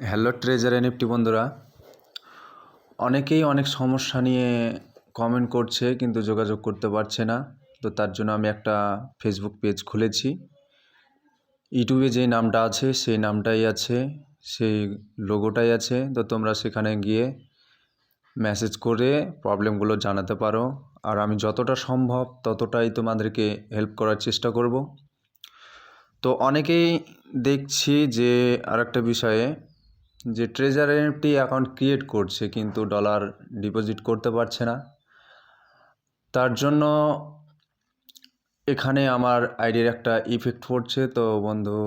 Hello treasure NFT বন্ধুরা। অনেকেই অনেক সমস্যা নিয়ে কমেন্ট করছে, কিন্তু যোগাযোগ করতে পারছে না। তো তার জন্য আমি একটা ফেসবুক পেজ খুলেছি। ইউটিউবে যেই নামটা আছে, সেই নামটাই আছে, সেই লোগোটাই আছে। তো তোমরা সেখানে গিয়ে মেসেজ করে প্রবলেমগুলো জানাতে পারো। আর আমি যতটা সম্ভব ততটাই তোমাদেরকে হেল্প করার চেষ্টা করব। তো অনেকেই দেখছি যে আরেকটা বিষয়ে যে ট্রেজার এনএফটি অ্যাকাউন্ট ক্রিয়েট করছে কিন্তু ডলার ডিপোজিট করতে পারছে না। তার জন্য এখানে আমার আইডির একটা ইফেক্ট পড়ছে। তো বন্ধু,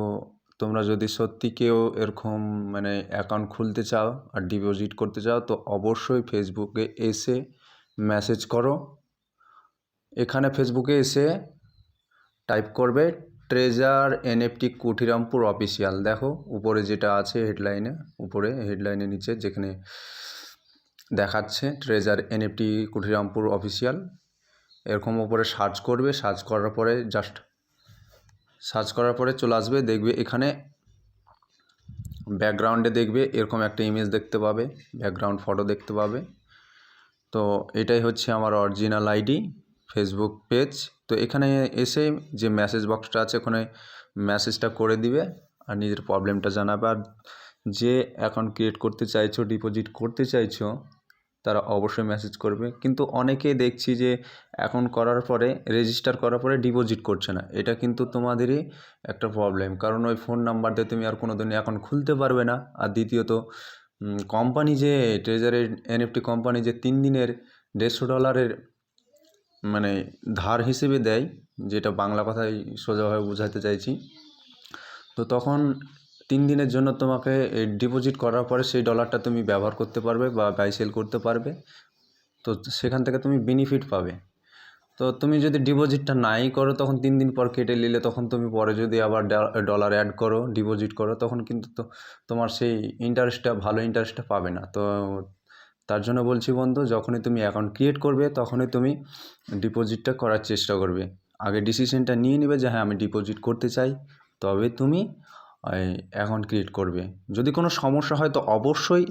তোমরা যদি সত্যি কেউ এরকম মানে অ্যাকাউন্ট খুলতে চাও আর ডিপোজিট করতে চাও, তো অবশ্যই ফেসবুকে এসে মেসেজ করো। এখানে ফেসবুকে এসে টাইপ করবে ট্রেজার এনএফটি কুঠিরামপুর অফিসিয়াল দেখো, উপরে যেটা আছে হেডলাইনে উপরে হেডলাইনের নিচে যেখানে দেখাচ্ছে ট্রেজার এনএফটি কুঠিরামপুর অফিসিয়াল এরকম উপরে সার্চ করবে সার্চ করার পরে জাস্ট সার্চ করার পরে চলে আসবে, দেখবে এখানে ব্যাকগ্রাউন্ডে দেখবে এরকম একটা ইমেজ দেখতে পাবে ব্যাকগ্রাউন্ড ফটো দেখতে পাবে। তো এটাই হচ্ছে আমার অরিজিনাল আইডি ফেসবুক পেজ তো এখানে এসে যে মেসেজ বক্সটা আছে, ওখানে মেসেজটা করে দিবে আর নিজের প্রবলেমটা জানাবে। আর যে অ্যাকাউন্ট ক্রিয়েট করতে চাইছো ডিপোজিট করতে চাইছো, তারা অবশ্যই মেসেজ করবে। কিন্তু অনেকেই দেখছি যে এখন করার পরে রেজিস্টার করার পরে ডিপোজিট করছে না। এটা কিন্তু তোমাদেরই একটা প্রবলেম কারণ ওই ফোন নাম্বার দিয়ে তুমি আর কোনো দিন অ্যাকাউন্ট খুলতে পারবে না। আর দ্বিতীয়ত কোম্পানি যে ট্রেজারের এনএফটি কোম্পানি যে তিন দিনের দেড়শো ডলারের মানে ধার হিসেবে দেয়, যেটা বাংলা কথায় সোজাভাবে বোঝাতে চাইছি। তো তখন তিন দিনের জন্য তোমাকে ডিপোজিট করার পরে সেই ডলারটা তুমি ব্যবহার করতে পারবে বা বাই সেল করতে পারবে। তো সেখান থেকে তুমি বেনিফিট পাবে। তো তুমি যদি ডিপোজিটটা নাই করো, তখন তিন দিন পর কেটে নিলে তখন তুমি পরে যদি আবার ডলার অ্যাড করো ডিপোজিট করো, তখন কিন্তু তো তোমার সেই ইন্টারেস্টটা ভালো ইন্টারেস্টটা পাবে না। তো তার জন্য বলছি বন্ধু, যখনই তুমি অ্যাকাউন্ট ক্রিয়েট করবে, তখনই তুমি ডিপোজিটটা করার চেষ্টা করবে। আগে ডিসিশনটা নিয়ে নেবে যে হ্যাঁ আমি ডিপোজিট করতে চাই, তবে তুমি অ্যাকাউন্ট ক্রিয়েট করবে। যদি কোনো সমস্যা হয়, তো অবশ্যই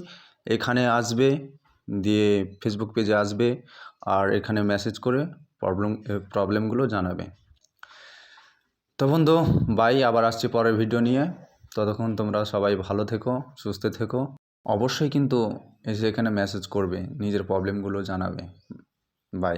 এখানে আসবে, দিয়ে ফেসবুক পেজে আসবে, আর এখানে মেসেজ করে প্রবলেম প্রবলেমগুলো জানাবে। তো বন্ধু বাই আবার আসছি পরের ভিডিও নিয়ে। ততক্ষণ তোমরা সবাই ভালো থেকো, সুস্থ থেকো। অবশ্যই কিন্তু এসে এখানে মেসেজ করবে নিজের প্রবলেমগুলো জানাবে। বাই